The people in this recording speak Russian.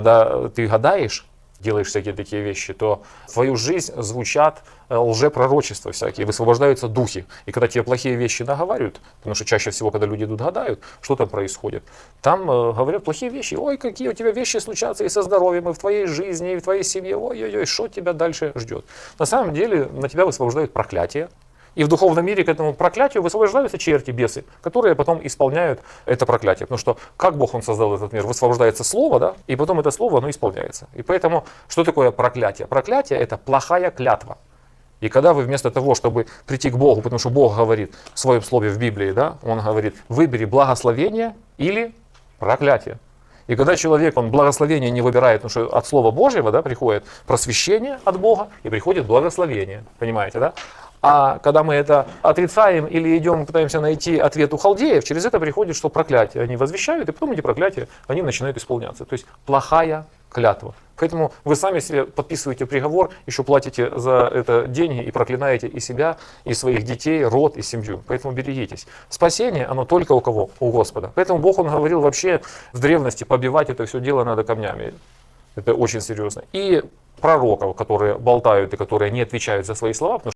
Когда ты гадаешь, делаешь всякие такие вещи, то в твою жизнь звучат э, лжепророчества всякие, высвобождаются духи. И когда тебе плохие вещи наговаривают, потому что чаще всего, когда люди идут гадают, что там происходит? Там э, говорят плохие вещи. Ой, какие у тебя вещи случатся и со здоровьем, и в твоей жизни, и в твоей семье. Ой-ой-ой, что тебя дальше ждет? На самом деле на тебя высвобождают проклятие, и в духовном мире к этому проклятию высвобождаются черти, бесы, которые потом исполняют это проклятие. Потому что как Бог Он создал этот мир? Высвобождается слово, да, и потом это слово, оно исполняется. И поэтому, что такое проклятие? Проклятие – это плохая клятва. И когда вы вместо того, чтобы прийти к Богу, потому что Бог говорит в своем слове в Библии, да, Он говорит, выбери благословение или проклятие. И когда человек, он благословение не выбирает, потому что от Слова Божьего да, приходит просвещение от Бога и приходит благословение. Понимаете, да? А когда мы это отрицаем или идем, пытаемся найти ответ у халдеев, через это приходит, что проклятие они возвещают, и потом эти проклятия, они начинают исполняться. То есть плохая клятва. Поэтому вы сами себе подписываете приговор, еще платите за это деньги и проклинаете и себя, и своих детей, род, и семью. Поэтому берегитесь. Спасение, оно только у кого? У Господа. Поэтому Бог, Он говорил вообще в древности, побивать это все дело надо камнями. Это очень серьезно. И пророков, которые болтают и которые не отвечают за свои слова, потому